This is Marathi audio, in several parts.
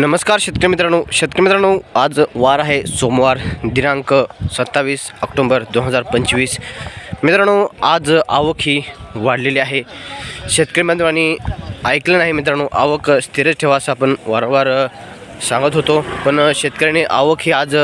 नमस्कार शेतकरी मित्रांनो. शेतकरी मित्रांनो आज वार आहे सोमवार दिनांक सत्तावीस ऑक्टोंबर दोन हजार पंचवीस. मित्रांनो आज आवक ही वाढलेली आहे. शेतकरी मित्रांनी ऐकलं नाही मित्रांनो आवक स्थिरच ठेवा असं आपण वारंवार सांगत होतो. पण शेतकऱ्यांनी आवक ही आज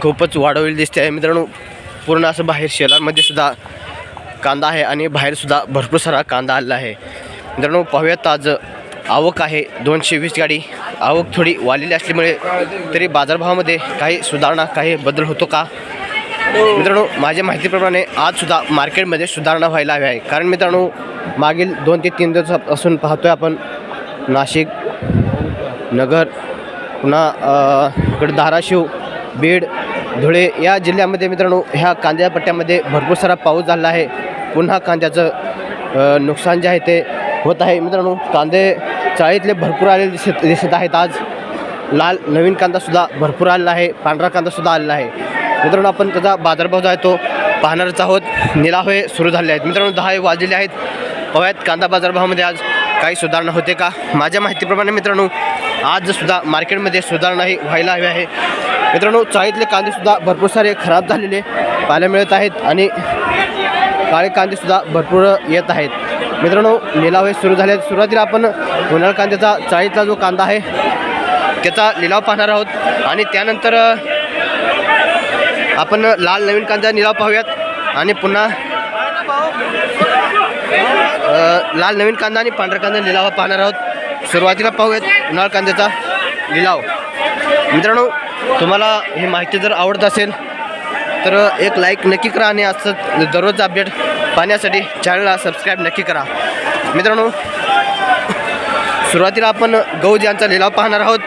खूपच वाढवलेली दिसते आहे. मित्रांनो पूर्ण असं बाहेर शेलांमध्ये सुद्धा कांदा आहे आणि बाहेरसुद्धा भरपूर सारा कांदा आलेला आहे. मित्रांनो पाहूयात आज आवक आहे दोनशे वीस गाडी. आवक थोडी वाढलेली असल्यामुळे तरी बाजारभावामध्ये काही सुधारणा काही बदल होतो का? मित्रांनो माझ्या माहितीप्रमाणे आजसुद्धा मार्केटमध्ये सुधारणा व्हायला हवी आहे. कारण मित्रांनो मागील दोन ते तीन दिवसापासून पाहतोय आपण नाशिक नगर पुन्हा इकडे धाराशिव बीड धुळे या जिल्ह्यामध्ये मित्रांनो ह्या कांद्या पट्ट्यामध्ये भरपूर सारा पाऊस झाला आहे. पुन्हा कांद्याचं नुकसान जे आहे ते होत आहे. मित्रांनो कांदे चाळीतले भरपूर आलेले दिसत दिसत आहेत आज. लाल नवीन कांदासुद्धा भरपूर आलेला आहे. पांढरा कांदासुद्धा आलेला आहे. मित्रांनो आपण त्याचा बाजारभाव जो आहे तो पाहणारच आहोत. निलावे सुरू झाले आहेत. मित्रांनो दहा हे वाजलेले आहेत. पाहूयात कांदा बाजारभावामध्ये आज काही सुधारणा होते का? माझ्या माहितीप्रमाणे मित्रांनो आज सुद्धा मार्केटमध्ये सुधारणा ही व्हायला हवी आहे. मित्रांनो चाळीतले कांदेसुद्धा भरपूर सारे खराब झालेले पाहायला मिळत आहेत आणि काळे कांदेसुद्धा भरपूर येत आहेत. मित्रांनो लिलाव हे सुरू झाले सुरुवातीला आपण उन्हाळ कांद्याचा चाळीतला जो कांदा आहे त्याचा लिलाव पाहणार आहोत. आणि त्यानंतर आपण लाल नवीन कांदा लिलाव पाहूयात. आणि पुन्हा लाल नवीन कांदा आणि पांढरा कांदा लिलाव पाहणार आहोत. सुरुवातीला पाहूयात उन्हाळ कांद्याचा लिलाव. मित्रांनो तुम्हाला ही माहिती जर आवडत असेल तर एक लाईक नक्की करा आणि असं दररोजचा अपडेट पाहण्यासाठी चॅनलला सबस्क्राईब नक्की करा. मित्रांनो सुरुवातीला आपण गौज यांचा लिलाव पाहणार आहोत.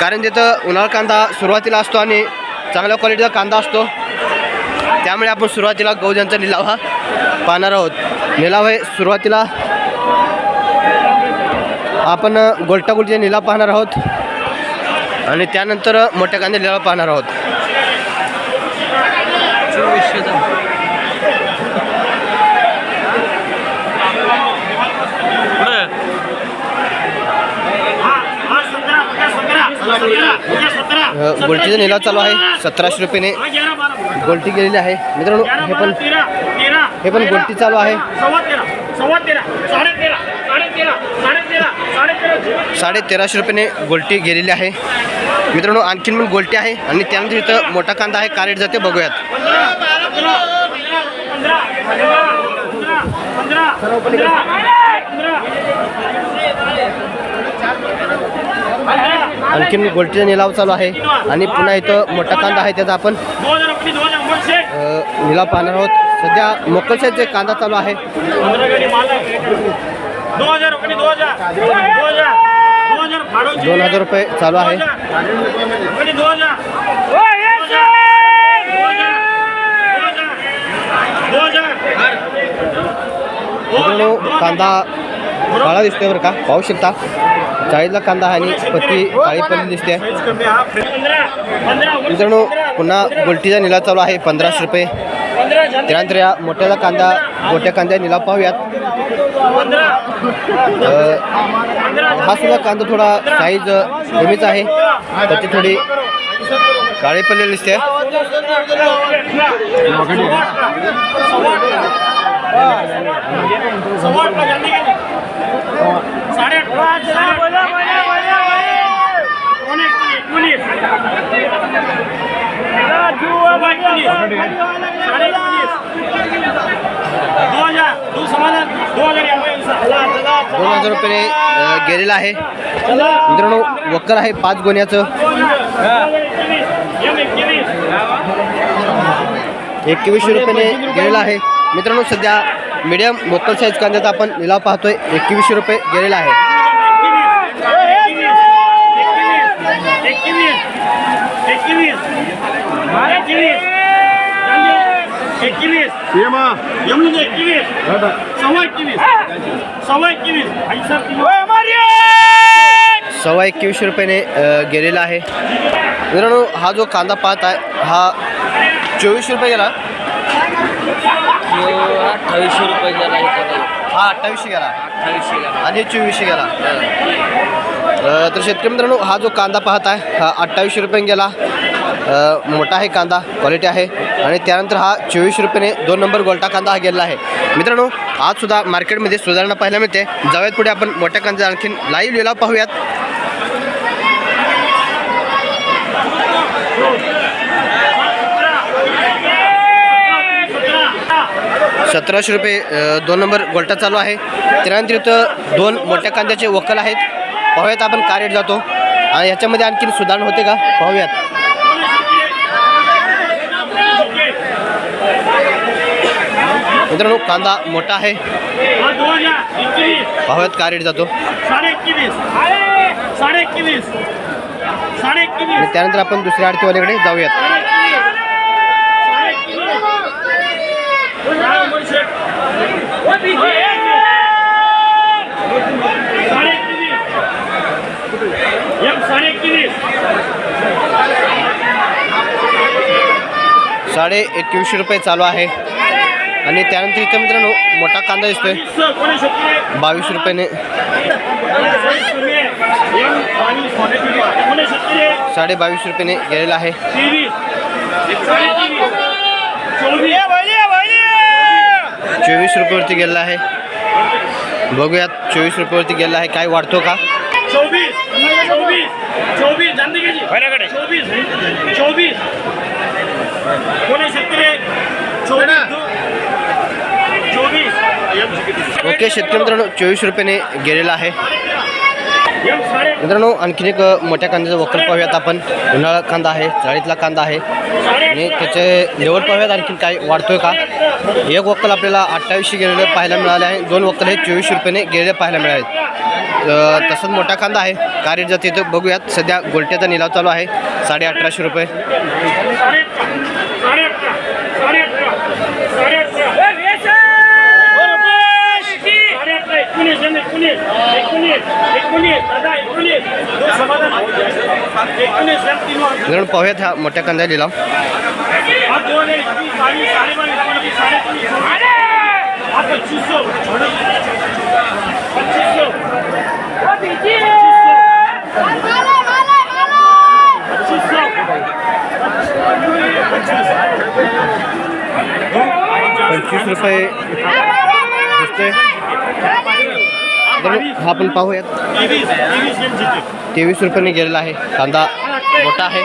कारण तिथं उन्हाळा कांदा सुरुवातीला असतो आणि चांगल्या क्वालिटीचा कांदा असतो त्यामुळे आपण सुरुवातीला गौज यांचा लिलाव हा पाहणार आहोत. लिलाव आहे सुरुवातीला आपण गोलटागुलचे लिलाव पाहणार आहोत आणि त्यानंतर मोठ्या कांदे लिलाव पाहणार आहोत. गोलटीचा निलाव चालू आहे. सतराशे रुपयाने गोलटी गेलेली आहे. मित्रांनो हे पण हे पण गोलटी चालू आहे. साडे तेराशे रुपयाने गोलटी गेलेली आहे. मित्रांनो आणखीन पण गोलटी आहे. आणि त्यानंतर इथं मोठा कांदा आहे. का रेट जाते बघूयात. आणखीन गोलटीचा निलाव चालू आहे. आणि पुन्हा इथं मोठा कांदा आहे त्याचा आपण निलाव पाहणार आहोत. सध्या मोकल जे कांदा चालू आहे. दोन हजार रुपये चालू आहे. कांदा काळा दिसतोय बरं का? पाहू शकता. चाळीसला कांदा आहे आणि पत्ती काळी पडली दिसते. मित्रांनो पुन्हा गोलटीचा निलाव चालू आहे पंधराशे रुपये. त्यानंतर या मोठ्याला कांदा मोठ्या कांद्या निलाव पाहूयात. अ, हा सुद्धा कांदा थोडा साईज कमीच आहे. त्याची थोडी काळी पडलेली दिसते. दोन हजार रुपये गेलेला आहे. मित्रांनो वक्कर आहे पाच गोण्याचं. एकवीसशे रुपयाने गेलेला आहे. मित्रांनो सध्या मीडियम बोतल साईज कांद्याचा आपण लिलाव पाहतोय. एकवीसशे रुपये गेलेला आहे. सव्वा सव्वा एकवीसशे रुपयाने गेलेला आहे. मित्रांनो हा जो कांदा पाहत आहे हा चोवीसशे रुपये गेला. अठ्ठावीसशे रुपये गेला हा अठ्ठावीसशे गेला. अठ्ठावीसशे गेला. आणि चोवीसशे गेला. तर शेतकरी मित्रांनो हा जो कांदा पाहत आहे हा अठ्ठावीसशे रुपये गेला. मोठा आहे कांदा क्वालिटी आहे. आणि त्यानंतर हा चोवीसशे रुपयाने दोन नंबर गोल्टा कांदा हा गेला आहे. मित्रांनो आज सुद्धा मार्केटमध्ये सुधारणा पाहायला मिळते. जाऊयात पुढे आपण मोठ्या कांदा आणखीन लाईव्ह लिलाव पाहूयात. सतराशे रुपये दोन नंबर गोल्टा चालू आहे. त्यानंतर इथं दोन मोठ्या कांद्याचे वकल आहेत. पाहूयात आपण का रेट जातो. आणि याच्यामध्ये आणखीन सुधारणा होते का? पाहूयात. मित्रांनो कांदा मोठा आहे. पाहूयात का रेट जातो. साडे एकवीस साडे एकवीस त्यानंतर आपण दुसऱ्या आरतीवाल्याकडे जाऊयात. साडे एकवीसशे रुपये चालू आहे. आणि त्यानंतर इथे मित्रांनो मोठा कांदा दिसतोय. बावीस रुपयाने. साडे बावीस रुपयाने गेलेला आहे. चोवीस रुपयावरती गेलेला आहे. बघूयात चोवीस रुपयावरती गेलेला आहे. काय वाढतो का? चोवीस ओके शेतकरी मित्रांनो चोवीस रुपयाने गेलेला आहे. मित्रांनो आणखीन एक मोठ्या कांद्याचा वकल पाहूयात आपण. उन्हाळा कांदा आहे चाळीतला कांदा आहे. आणि त्याचे लेवल पाहूयात आणखीन काय वाढतोय का? एक वक्कल आपल्याला अठ्ठावीसशे गेलेलं पाहायला मिळाले आहे. दोन वक्कल हे चोवीसशे रुपयाने गेलेले पाहायला मिळाले तसंच मोठा कांदा आहे. का रेट जाते तर बघूयात. सध्या गोलट्याचा निलाव चालू आहे. साडे अठराशे रुपये. साडे साडे पाहूयात हा मोठ्या कांदा लिलाव पंचवीस रुपये दिसते हा पण पाहूयात. तेवीस रुपयाने गेलेला आहे. कांदा मोठा आहे.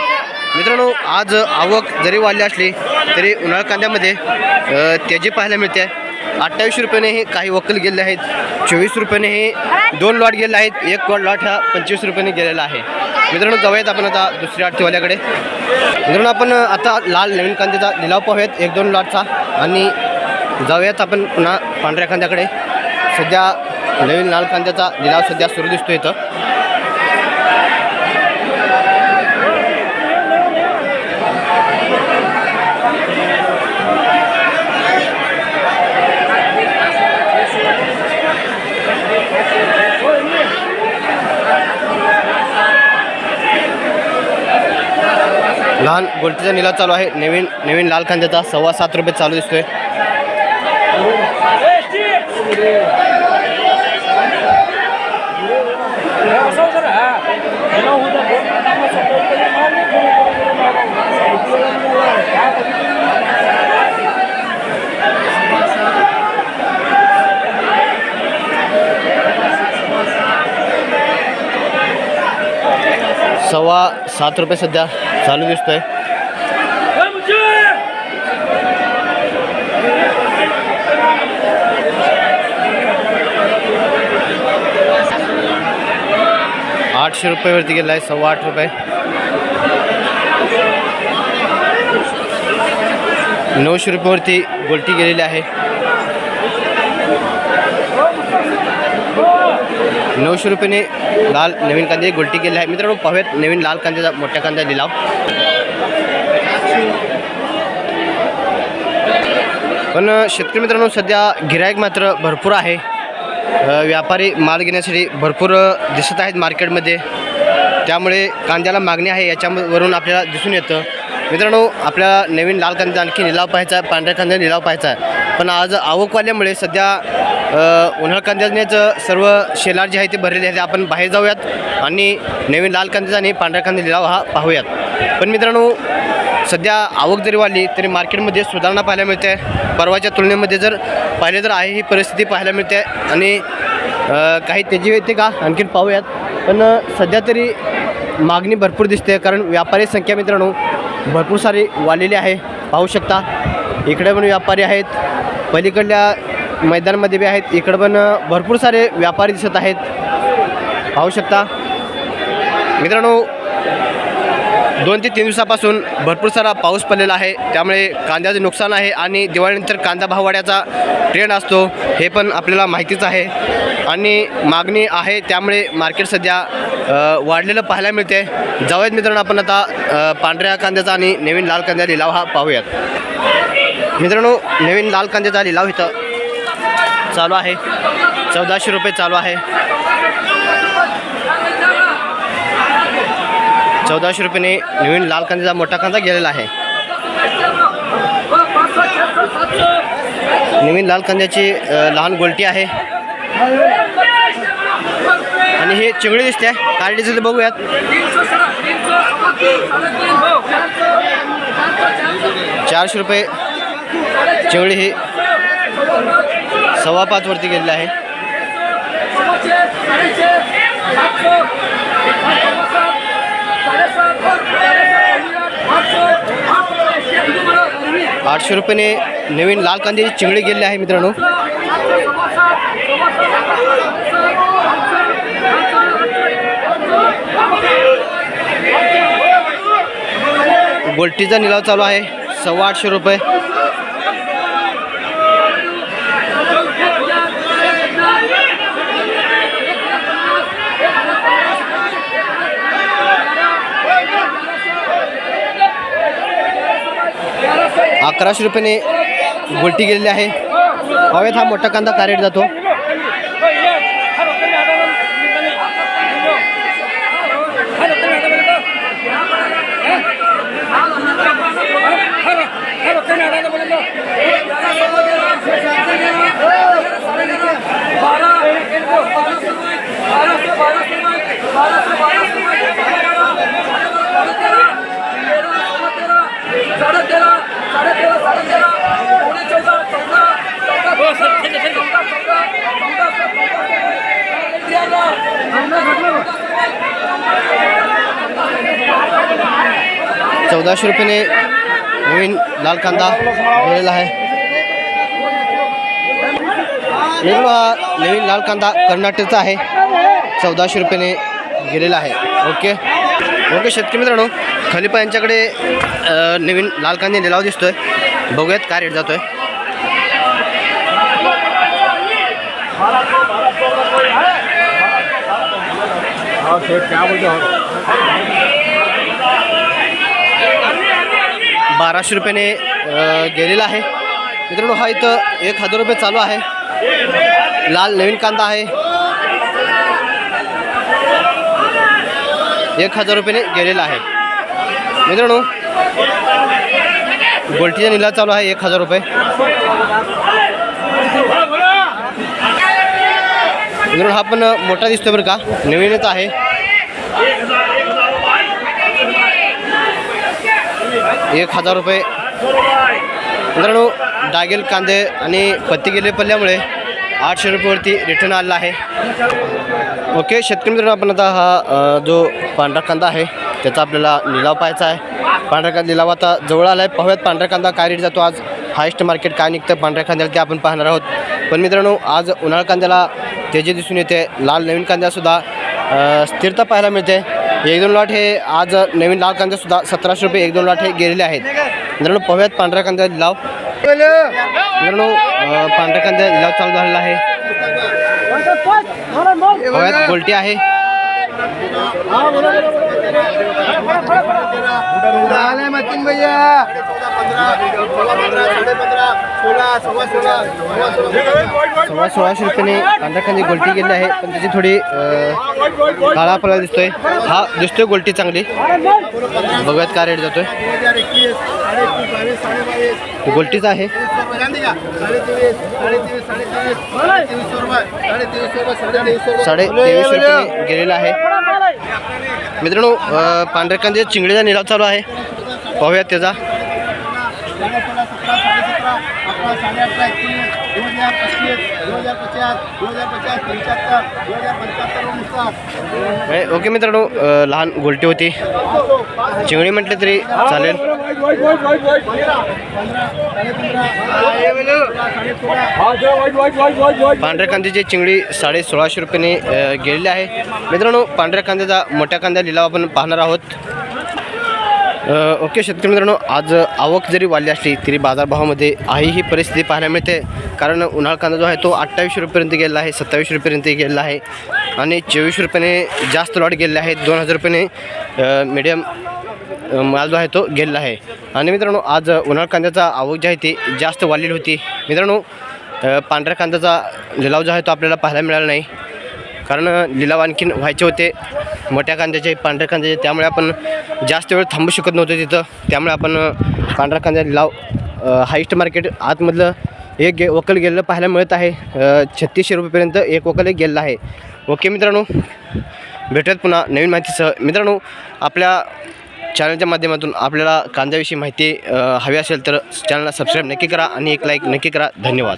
मित्रांनो आज आवक जरी वाढली असली तरी उन्हाळा कांद्यामध्ये तेजी पाहायला मिळते. अठ्ठावीस रुपयाने हे काही वकील गेले आहेत. चोवीस रुपयाने हे दोन लॉट गेले आहेत. एक लॉट हा पंचवीस रुपयाने गेलेला आहे. मित्रांनो जाऊयात आपण आता दुसऱ्या आरतीवाल्याकडे मित्रांनो आपण आता लाल नवीन कांद्याचा लिलाव पाहूयात. एक दोन लॉटचा. आणि जाऊयात आपण पुन्हा पांढऱ्या कांद्याकडे. सध्या नवीन लाल कांद्याचा लिलाव सध्या सुरू दिसतो इथं. लहान गोलटीचा निलाव चालू आहे. नवीन नवीन लाल कांद्याचा सव्वा सात रुपये चालू दिसतोय. सव्वा सात रुपये सध्या चालू दिसतोय. आठशे रुपयेवरती गेला आहे सव्वा आठ रुपये. नऊशे रुपयावरती गोलटी गेलेली आहे. नऊशे रुपयाने लाल नवीन कांदे गोलटी केली आहे. मित्रांनो पाहूयात नवीन लाल कांद्याचा मोठ्या कांदा लिलाव. पण शेतकरी मित्रांनो सध्या गिरायक मात्र भरपूर आहे. व्यापारी माल घेण्यासाठी भरपूर दिसत आहेत मार्केटमध्ये. त्यामुळे कांद्याला मागणी आहे याच्यावरून आपल्याला दिसून येतं. मित्रांनो आपल्याला नवीन लाल कांदा आणखी निलाव पाहायचा आहे पांढऱ्या कांदा निलाव पाहायचा आहे. पण आज आवकवाल्यामुळे सध्या उन्हाळ कांद्यानेच सर्व शेलार जे आहे ते भरलेले आहेत. आपण बाहेर जाऊयात आणि नवीन लाल कांद्याचा आणि पांढऱ्या कांदा लिलाव हा पाहूयात. पण मित्रांनो सध्या आवक जरी वाढली तरी मार्केटमध्ये सुधारणा पाहायला मिळते. परवाच्या तुलनेमध्ये जर पाहिले तर आहे ही परिस्थिती पाहायला मिळते. आणि काही तेजी येते का? आणखीन पाहूयात. पण सध्या तरी मागणी भरपूर दिसते कारण व्यापारी संख्या मित्रांनो भरपूर सारी वाढलेली आहे. पाहू शकता इकडे पण व्यापारी आहेत पलीकडल्या मैदानामध्ये बी आहेत इकडं पण भरपूर सारे व्यापारी दिसत आहेत. पाहू शकता. मित्रांनो दोन ते तीन दिवसापासून भरपूर सारा पाऊस पडलेला आहे. त्यामुळे कांद्याचं नुकसान आहे आणि दिवाळीनंतर कांदा भाववाड्याचा ट्रेंड असतो हे पण आपल्याला माहितीच आहे. आणि मागणी आहे त्यामुळे मार्केट सध्या वाढलेलं पाहायला मिळते जाऊयात मित्रांनो आपण आता पांढऱ्या कांद्याचा आणि नवीन लाल कांद्या लिलाव हा पाहूयात. मित्रांनो नवीन लाल कांद्याचा लिलाव इथं चालू आहे. चौदाशे रुपये चालू आहे. चौदाशे रुपयाने नवीन लाल कांद्याचा मोठा कांदा गेलेला आहे. नवीन लाल कांद्याची लहान गोलटी आहे. आणि हे चिंगळी दिसते. कार्डीचं ते बघूयात. चारशे रुपये चिंगळी ही सव्वा पाच वरती गेलेली आहे. आठशे रुपयाने नवीन लाल कांद्याची चिंगडी गेलेली आहे मित्रांनो. गोल्टीचा निलाव चालू आहे. सव्वा आठशे रुपये. अकराशे रुपयाने गोल्टी गेलेली आहे. हवेत हा मोठा कांदा का रेट जातो. चौदाशे रुपयाने नवीन लाल कांदा गेलेला आहे. हा नवीन लाल कांदा कर्नाटकचा आहे. चौदाशे रुपयाने गेलेला आहे. ओके. ओके शेतकरी मित्रांनो खलिपा यांच्याकडे नवीन लाल कांदे लिलाव दिसतोय. बघूयात काय रेट जातोय. बाराशे रुपयाने गेलेला आहे. मित्रांनो हा इथं एक हजार रुपये चालू आहे. लाल नवीन कांदा आहे. एक हजार रुपयाने गेलेला आहे. मित्रांनो गोल्टीचा निला चालू आहे एक हजार रुपये. मित्रांनो हा पण मोठा दिसतोय बरं का. नवीनच आहे. एक हजार रुपये. मित्रांनो डागेल कांदे आणि पत्ती गेले पडल्यामुळे आठशे रुपयेवरती रिटर्न आलेला आहे. ओके शेतकरी मित्रांनो आपण आता हा जो पांढरा कांदा आहे त्याचा आपल्याला लिलाव पाहायचा आहे. पांढरा कांदा लिलाव आता जवळ आला आहे. पाहूयात पांढरा कांदा काय रेट जातो आज. हायस्ट मार्केट काय निघतं पांढऱ्या कांद्याला ते आपण पाहणार आहोत. पण मित्रांनो आज उन्हाळा कांद्याला तेजी दिसून येते. लाल नवीन कांद्यासुद्धा स्थिरता पाहायला मिळते. एक दोन लॉट हे आज नवीन लाल कांद्यासुद्धा सतराशे रुपये एक दोन लॉट हे गेलेले आहेत. मित्रांनो पाहूयात पांढऱ्या कांद्या लाव. मित्रांनो पांढऱ्या कांद्या लाव चालू झालेला आहे. पाहूयात गोलटी आहे. भैया. सोळा सोळाशे रुपयाने पांढऱ्या कांदी गोलटी गेली आहे पण त्याची थोडी काळा आपल्याला दिसतोय. हा दिसतोय गोलटी चांगली. बघूयात का रेट जातोय गोलटीचा आहे. साडे तेवीस रुपये गेलेला आहे. मित्रांनो पांढऱ्या कांदे चिंगडीचा निलाव चालू आहे. पाहूयात त्याचा साडे सोळा सतरा साडे सतरा अठरा साडे अठरा एकोणीस दोन हजार पस्तीस दोन हजार पचास दोन हजार पचास पंच्याहत्तर दोन हजार पंच्याहत्तरनुसार. ओके मित्रांनो लहान गोलटी होती. चिंगडी म्हटले तरी चालेल. पांढऱ्या कांद्याची चिंगडी साडे सोळाशे रुपयाने गेलेली आहे. मित्रांनो पांढऱ्या कांद्याचा मोठ्या कांद्या लिलाव आपण पाहणार आहोत. ओके शेतकरी मित्रांनो आज आवक जरी वाढली असली तरी बाजारभावामध्ये आहे ही परिस्थिती पाहायला मिळते. कारण उन्हाळा कांदा जो आहे तो अठ्ठावीसशे रुपयेपर्यंत गेलेला आहे सत्तावीसशे रुपयेपर्यंत गेलेला आहे आणि चोवीसशे रुपयाने जास्त लॉट गेलेले आहेत. दोन हजार रुपयाने मिडियम माल जो आहे तो गेलेला आहे. आणि मित्रांनो आज उन्हाळा कांद्याचा आवक जी आहे ती जास्त वाढलेली होती. मित्रांनो पांढऱ्या कांद्याचा लिलाव जो आहे तो आपल्याला पाहायला मिळाला नाही. कारण लिलाव आणखीन व्हायचे होते. मोठ्या कांद्याचे पांढऱ्या कांद्याचे त्यामुळे आपण जास्त वेळ थांबू शकत नव्हतो तिथं. त्यामुळे आपण अ, पांढऱ्या कांद्या लिलाव हायस्ट मार्केट आतमधलं एक गे वकल गेलेलं पाहायला मिळत आहे. छत्तीसशे रुपयेपर्यंत एक वकल गेलेलं आहे. ओके मित्रांनो भेटूयात पुन्हा नवीन माहितीसह. मित्रांनो आपल्या चॅनलच्या माध्यमातून आपल्याला कांद्याविषयी माहिती हवी असेल तर चॅनलला सबस्क्राईब नक्की करा आणि एक लाईक नक्की करा. धन्यवाद.